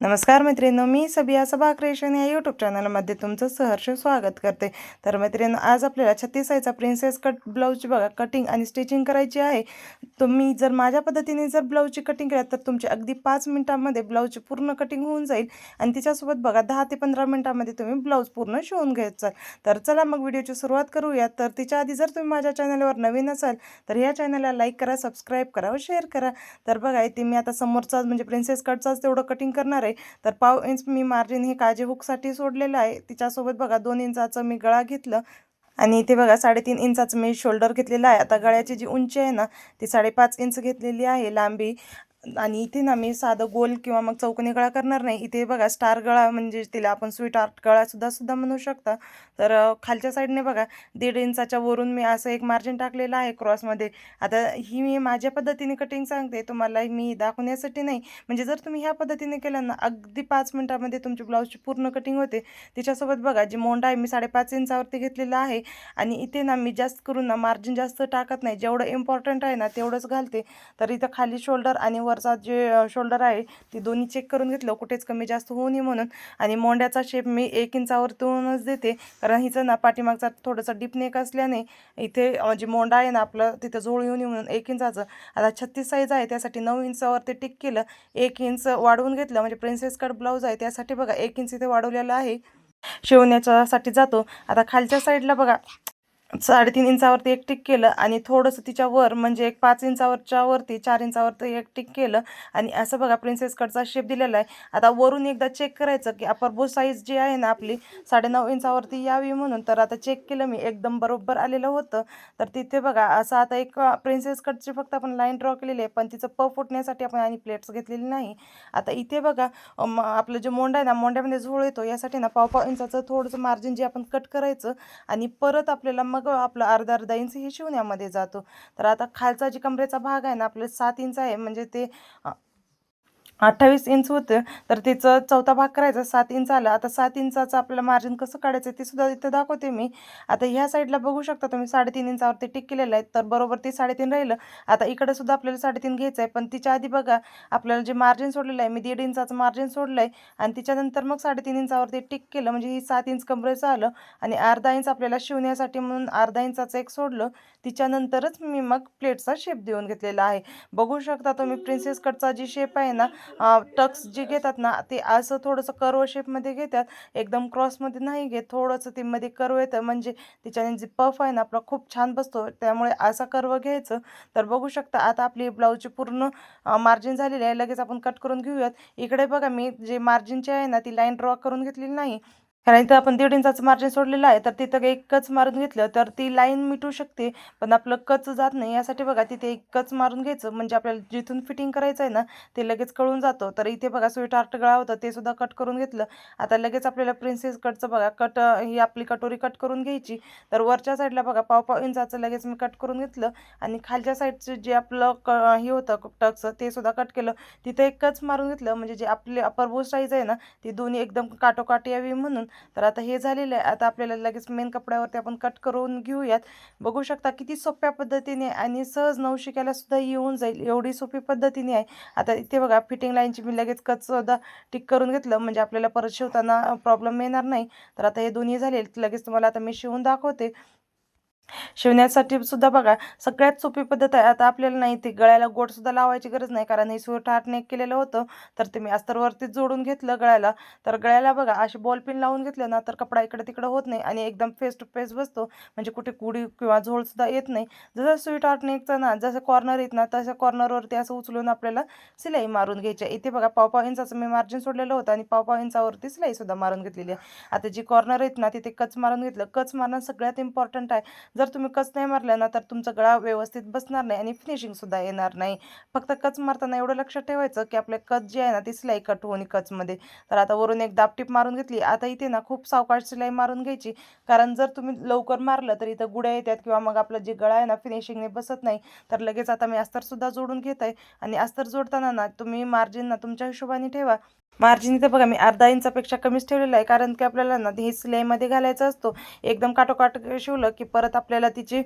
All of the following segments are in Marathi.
नमस्कार मैत्रिणी मी सबिया सभा क्रिएशन या यूट्यूब चॅनलमध्ये तुमचं सहर्ष स्वागत करते. तर मैत्रिणी आज आपल्याला छत्तीस साईजचा प्रिन्सेस कट ब्लाऊजची बघा कटिंग आणि स्टिचिंग करायची आहे. तुम्ही जर माझ्या पद्धतीने जर ब्लाऊजची कटिंग केल्यात तर तुमची अगदी पाच मिनटामध्ये ब्लाऊजची पूर्ण कटिंग होऊन जाईल. आणि तिच्यासोबत बघा दहा ते पंधरा मिनटामध्ये तुम्ही ब्लाऊज पूर्ण शिवून घ्यायचा तर चला मग व्हिडिओची सुरुवात करूया. तर तिच्या आधी जर तुम्ही माझ्या चॅनलवर नवीन असाल तर या चॅनलला लाईक करा सबस्क्राईब करा व शेअर करा. तर बघा इथे मी आता समोरचा म्हणजे प्रिन्सेस कटचाच तेवढं कटिंग करणार आहे. तर पाव इंच मी मार्जिन हे काजे हुकसाठी सोडलेलं आहे. तिच्यासोबत बघा दोन इंचाचं मी गळा घेतलं. आणि इथे बघा साडेतीन इंचाचं मी शोल्डर घेतलेलं आहे. आता गळ्याची जी उंची आहे ना ती साडेपाच इंच घेतलेली आहे लांबी. आणि इथे ना मी साधं गोल किंवा मग चौकोनी गळा करणार नाही. इथे बघा स्टार गळा म्हणजे तिला आपण स्वीट आर्ट गळासुद्धा सुद्धा म्हणू शकता. तर खालच्या साईडने बघा दीड इंचाच्या वरून मी असं एक मार्जिन टाकलेलं आहे क्रॉसमध्ये. आता ही मी माझ्या पद्धतीने कटिंग सांगते तुम्हाला मी दाखवण्यासाठी नाही. म्हणजे जर तुम्ही ह्या पद्धतीने केलं ना अगदी पाच मिनटामध्ये तुमची ब्लाऊजची पूर्ण कटिंग होते. तिच्यासोबत बघा जी मोंडा आहे मी साडेपाच इंचावरती घेतलेला आहे. आणि इथे ना मी जास्त करून ना मार्जिन जास्त टाकत नाही. जेवढं इम्पॉर्टंट आहे ना तेवढंच घालते. तर इथं खाली शोल्डर आणि वरचा जे शोल्डर आहे ती दोन्ही चेक करून घेतलं कुठेच कमी जास्त होऊ नये म्हणून. आणि मोंड्याचा शेप मी एक इंचावरतूनच देते. कारण हिचं ना पाठीमागचा थोडंसं डीप नेक असल्याने इथे म्हणजे जे मोंडा आहे ना आपलं तिथं जोळ येऊ नये म्हणून एक इंचाचं. आता छत्तीस साईज आहे त्यासाठी नऊ इंचावरती टिक केलं. एक इंच वाढवून घेतलं. म्हणजे प्रिन्सेस कट ब्लाऊज आहे त्यासाठी बघा एक इंच इथे वाढवलेलं आहे. शिवण्याच्यासाठी जातो. आता खालच्या साईडला बघा. साडेतीन इंचावरती एक टिक केलं आणि थोडंसं तिच्या वर म्हणजे एक पाच इंचावरच्या वरती चार इंचावरती एक टिक केलं आणि असं बघा प्रिन्सेस कटचा शेप दिलेला आहे. आता वरून एकदा चेक करायचं की अपर साईज जी आहे ना आपली साडेनऊ इंचावरती यावी म्हणून तर आता चेक केलं मी एकदम बरोबर आलेलं होतं. तर तिथे बघा असं आता एक प्रिन्सेस कटची फक्त आपण लाईन ड्रॉ केलेली आहे पण तिचं प फुटण्यासाठी आपण आणि प्लेट्स घेतलेली नाही. आता इथे बघा आपलं जे मोंडा आहे ना मोंड्यामध्ये झोळ येतो यासाठी ना पाव पाव इंचाचं थोडंसं मार्जिन जे आपण कट करायचं आणि परत आपल्याला मग आपलं अर्धा अर्धा इंच हे शिवण्यामध्ये जातो. तर आता खालचा जी कमरेचा भाग आहे ना आपलं सात इंच आहे. म्हणजे ते अठ्ठावीस इंच होतं तर तिचं चौथा भाग करायचा सात इंच आला. आता सात इंचाचं आपल्याला मार्जिन कसं काढायचं ते सुद्धा इथं दाखवते मी. आता ह्या साईडला बघू शकता तुम्ही साडेतीन इंचावरती टिक केलेलं आहे तर बरोबर ते साडेतीन राहिलं. आता इकडे सुद्धा आपल्याला साडेतीन घ्यायचं आहे पण तिच्या आधी बघा आपल्याला जे मार्जिन सोडलेलं आहे मी दीड इंचाचं मार्जिन सोडलं आहे आणि तिच्यानंतर मग साडेतीन इंचावरती टिक केलं म्हणजे ही सात इंच कमरेचं आलं आणि अर्धा इंच आपल्याला शिवण्यासाठी म्हणून अर्धा इंचाचं एक सोडलं तिच्यानंतरच मी मग प्लेटचा शेप देऊन घेतलेला आहे. बघू शकता तुम्ही प्रिन्सेस कटचा जी शेप आहे ना टक्स जे घेतात ना ते असं थोडंसं कर्व शेपमध्ये घेतात. एकदम क्रॉसमध्ये नाही घेत. थोडंसं ते मध्ये कर्व येतं. म्हणजे तिच्याने जे पफ आहे ना आपला खूप छान बसतो. त्यामुळे असा कर्व घ्यायचं. तर बघू शकता आता आपली ब्लाऊजची पूर्ण मार्जिन झालेली आहे. लगेच आपण कट करून घेऊयात. इकडे बघा मी जे मार्जिनचे आहे ना ती लाईन ड्रॉ करून घेतलेली नाही. कारण इथं आपण दीड इंचाचं मार्जिन सोडलेलं आहे तर तिथं एक कच मारून घेतलं तर ती लाईन मिटू शकते पण आपलं कच जात नाही. यासाठी बघा तिथे एक कच मारून घ्यायचं म्हणजे आपल्याला जिथून फिटिंग करायचं आहे ना ते लगेच कळून जातं. तर इथे बघा स्वीट आर्ट गळा होतं ते सुद्धा कट करून घेतलं. आता लगेच आपल्याला प्रिन्सेस कटचं बघा कट ही आपली कटोरी कट करून घ्यायची. तर वरच्या साईडला बघा पाव पाव इंचाचं लगेच मी कट करून घेतलं. आणि खालच्या साईडचं जे आपलं क हे होतं टक्सं ते सुद्धा कट केलं. तिथे एक कच मारून घेतलं म्हणजे जे आपले अपर बोस्ट साईज आहे ना ती दोन्ही एकदम काटोकाट यावी म्हणून. तर आता हे झालेलं आहे. आता आपल्याला लगेच मेन कपड्यावरती आपण कट करून घेऊयात. बघू शकता किती सोप्या पद्धतीने आणि सहज नवशिक्याला सुद्धा येऊन जाईल एवढी सोपी पद्धतीने आहे. आता इथे बघा फिटिंग लाईनची मी लगेच कच सुद्धा टिक करून घेतलं. म्हणजे आपल्याला परत शिवताना प्रॉब्लेम येणार नाही. तर आता हे दोन्ही झाले. लगेच तुम्हाला आता मी शिवून दाखवते. शिवण्यासाठी सुद्धा बघा सगळ्यात सोपी पद्धत आहे. आता आपल्याला नाही ती गळ्याला गोटसुद्धा लावायची गरज नाही. कारण हे स्वेट हार्ट नेक केलेलं होतं तर ते मी अस्तरवरतीच जोडून घेतलं गळ्याला. तर गळ्याला बघा अशी बॉल पिन लावून घेतलं ना तर कपडा इकडे तिकडे होत नाही आणि एकदम फेस टू फेस बसतो. म्हणजे कुठे कुडी किंवा झोळ सुद्धा येत नाही. जसं स्वीट हार्ट नेकचं ना जसं कॉर्नर येत ना तसं कॉर्नरवरती असं उचलून आपल्याला सिलाई मारून घ्यायची आहे. इथे बघा पावपाव इंचाचं मी मार्जिन सोडलेलं होतं आणि पावपाव इंचावरती सिलाई सुद्धा मारून घेतलेली आहे. आता जी कॉर्नर आहेत ना तिथे कच मारून घेतलं. कच मारणं सगळ्यात इम्पॉर्टंट आहे. जर तुम्ही कच नाही मारलं ना तर तुमचा गळा व्यवस्थित बसणार नाही आणि फिनिशिंगसुद्धा येणार नाही. फक्त कच मारताना एवढं लक्षात ठेवायचं की आपले कच जे आहे ना ती सिलाई कट होणे कचमध्ये. तर आता वरून एक दापटीप मारून घेतली. आता इथे ना खूप सावकाश सिलाई मारून घ्यायची. कारण जर तुम्ही लवकर मारलं तर इथं गुड्या येतात किंवा मग आपलं जे गळा आहे ना फिनिशिंगने बसत नाही. तर लगेच आता मी अस्तरसुद्धा जोडून घेत आहे आणि अस्तर जोडताना ना तुम्ही मार्जिन ना तुमच्या हिशोबाने ठेवा. मार्जिन इथे बघा मी अर्धा इंचापेक्षा कमीच ठेवलेलं आहे. कारण की आपल्याला ना हे सिलाईमध्ये घालायचं असतो. एकदम काटोकाट शिवलं की परत आपल्याला तिची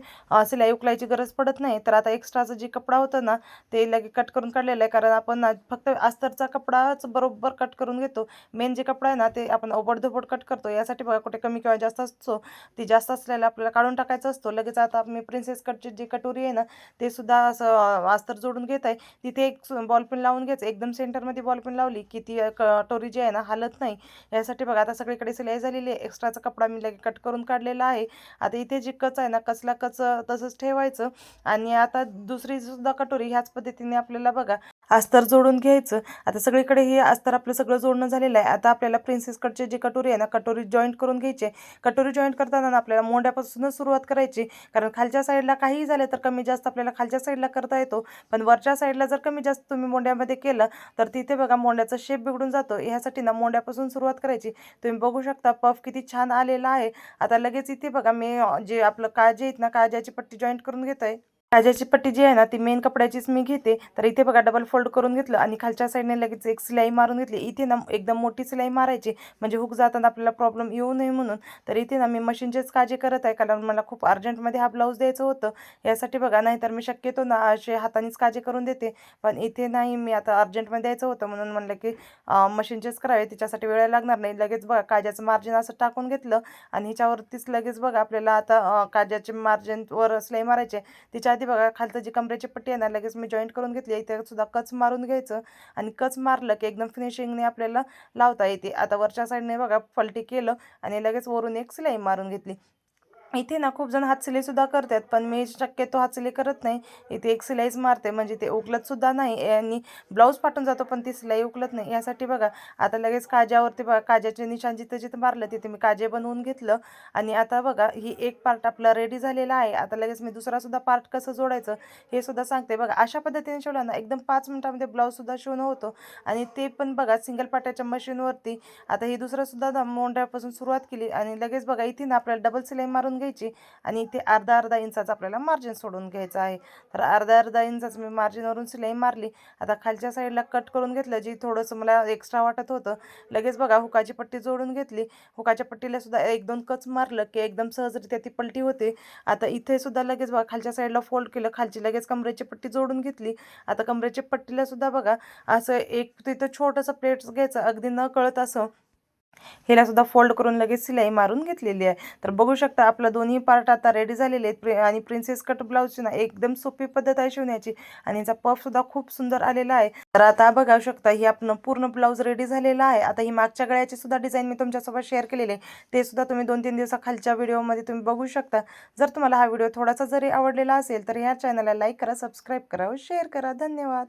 सिलाई उकलायची गरज पडत नाही. तर आता एक्स्ट्राचं जे कपडा होतं ना ते लगे कट करून काढलेलं आहे. कारण आपण ना फक्त अस्तरचा कपडाच बरोबर कट करून घेतो. मेन जे कपडा आहे ना ते आपण ओबडधोबड कट करतो. यासाठी बघा कुठे कमी किंवा जास्त असतो ती जास्त असलेला आपल्याला काढून टाकायचं असतो. लगेच आता मी प्रिन्सेस कटची जी कटोरी आहे ना ते सुद्धा असं अस्तर जोडून घेत आहे. तिथे एक बॉलपेन लावून घ्यायचं. एकदम सेंटरमध्ये बॉलपेन लावली की ती कटोरी जी आहे ना हालत नाही. यासाठी बघा आता सगळीकडे सिलाई झालेली आहे. एक्स्ट्राचा कपडा मी लगे कट करून काढलेला आहे. आता इथे जी कच आहे ना कचला कच तसंच ठेवायचं. आणि आता दुसरी सुद्धा कटोरी ह्याच पद्धतीने आपल्याला बघा अस्तर जोडून घ्यायचं. आता सगळीकडे हे अस्तर आपलं सगळं जोडणं झालेलं आहे. आता आपल्याला प्रिन्सेस जे जी कटोरी आहे ना कटोरी जॉईंट करून घ्यायची. कटोरी जॉईंट करताना ना आपल्याला मोंड्यापासूनच सुरुवात करायची. कारण खालच्या साईडला काहीही झालं तर कमी जास्त आपल्याला खालच्या साईडला करता येतो. पण वरच्या साईडला जर कमी जास्त तुम्ही मोंड्यामध्ये केलं तर तिथे बघा मोंड्याचा शेप बिघडून जातो. ह्यासाठी ना मोंड्यापासून सुरुवात करायची. तुम्ही बघू शकता पफ किती छान आलेला आहे. आता लगेच इथे बघा मी जे आपलं काळजी आहेत ना काळजाची पट्टी जॉईंट करून घेत आहे काळजाची पट्टी जी आहे ना ती मेन कपड्याचीच मी घेते. तर इथे बघा डबल फोल्ड करून घेतलं आणि खालच्या साईडने लगेच एक सिलाई मारून घेतली. इथे ना एकदम मोठी सिलाई मारायची. म्हणजे हुक जाताना आपल्याला प्रॉब्लेम येऊ नये म्हणून. तर इथे ना मी मशीनचेच काळजी करत आहे. कारण मला खूप अर्जंटमध्ये हा ब्लाऊज द्यायचं होतं. यासाठी बघा नाहीतर मी शक्यतो ना असे हातानेच काळजी करून देते. पण इथे नाही मी आता अर्जंटमध्ये द्यायचं होतं. म्हणून म्हणलं की मशीनचेच करावे. तिच्यासाठी वेळ लागणार नाही. लगेच बघा काज्याचं मार्जिन असं टाकून घेतलं. आणि ह्याच्यावरतीच लगेच बघा आपल्याला आता काजाचे मार्जिनवर सिलाई मारायचे तिच्या आधी बघा खालचं जी कमरेची पट्टी आहे ना लगेच मी जॉईंट करून घेतली. इथे सुद्धा कच मारून घ्यायचं आणि कच मारलं की एकदम फिनिशिंगने आपल्याला लावता येते. आता वरच्या साईडने बघा फलटी केलं आणि लगेच वरून एक सिलाई मारून घेतली. इथे ना खूप जण हातसिलाईसुद्धा करतात पण मी शक्यतो हातसिलाई करत नाही. इथे एक सिलाईच मारते म्हणजे ते उकलतसुद्धा नाही आणि ब्लाऊज पाठून जातो पण ती सिलाई उकलत नाही. यासाठी बघा आता लगेच काजावरती बघा काजाचे निशाण जिथं जिथं मारलं तिथे मी काजे बनवून घेतलं. आणि आता बघा ही एक पार्ट आपला रेडी झालेला आहे. आता लगेच मी दुसरासुद्धा पार्ट कसं जोडायचं हे सुद्धा सांगते. बघा अशा पद्धतीने शिवलं ना एकदम पाच मिनटामध्ये ब्लाऊजसुद्धा शिवणं होतं. आणि ते पण बघा सिंगल पाट्याच्या मशीनवरती आता ही दुसरासुद्धा सुद्धा मोंढ्यापासून सुरुवात केली. आणि लगेच बघा इथे ना आपल्याला डबल सिलाई मारून घ्यायची आणि इथे अर्धा अर्धा इंचाचा आपल्याला मार्जिन सोडून घ्यायचं आहे. तर अर्धा अर्धा इंचाचं मी मार्जिनवरून सिलाई मारली. आता खालच्या साईडला कट करून घेतलं जी थोडंसं मला एक्स्ट्रा वाटत होतं लगेच बघा हुकाची पट्टी जोडून घेतली. हुकाच्या पट्टीला सुद्धा एक दोन कच मारलं की एकदम सहजरित्या ती पलटी होते. आता इथे सुद्धा लगेच बघा खालच्या साईडला फोल्ड केलं खालची लगेच कमरेची पट्टी जोडून घेतली. आता कमरेच्या पट्टीला सुद्धा बघा असं एक तिथं छोटंसं प्लेट्स घ्यायचं अगदी न कळत असं. ह्याला सुद्धा फोल्ड करून लगेच सिलाई मारून घेतलेली आहे. तर बघू शकता आपलं दोन्ही पार्ट आता रेडी झालेले आहेत. प्रि आणि प्रिन्सेस कट ब्लाऊजची ना एकदम सोपी पद्धत आहे शिवण्याची. आणि याचा पफसुद्धा खूप सुंदर आलेला आहे. तर आता बघा शकता ही आपण पूर्ण ब्लाऊज रेडी झालेला आहे. आता ही मागच्या गळ्याची सुद्धा डिझाईन मी तुमच्यासोबत शेअर केलेली आहे. ते सुद्धा तुम्ही दोन तीन दिवसाखालच्या व्हिडिओमध्ये तुम्ही बघू शकता. जर तुम्हाला हा व्हिडिओ थोडासा जरी आवडलेला असेल तर ह्या चॅनलला लाईक करा सबस्क्राईब करा व शेअर करा. धन्यवाद.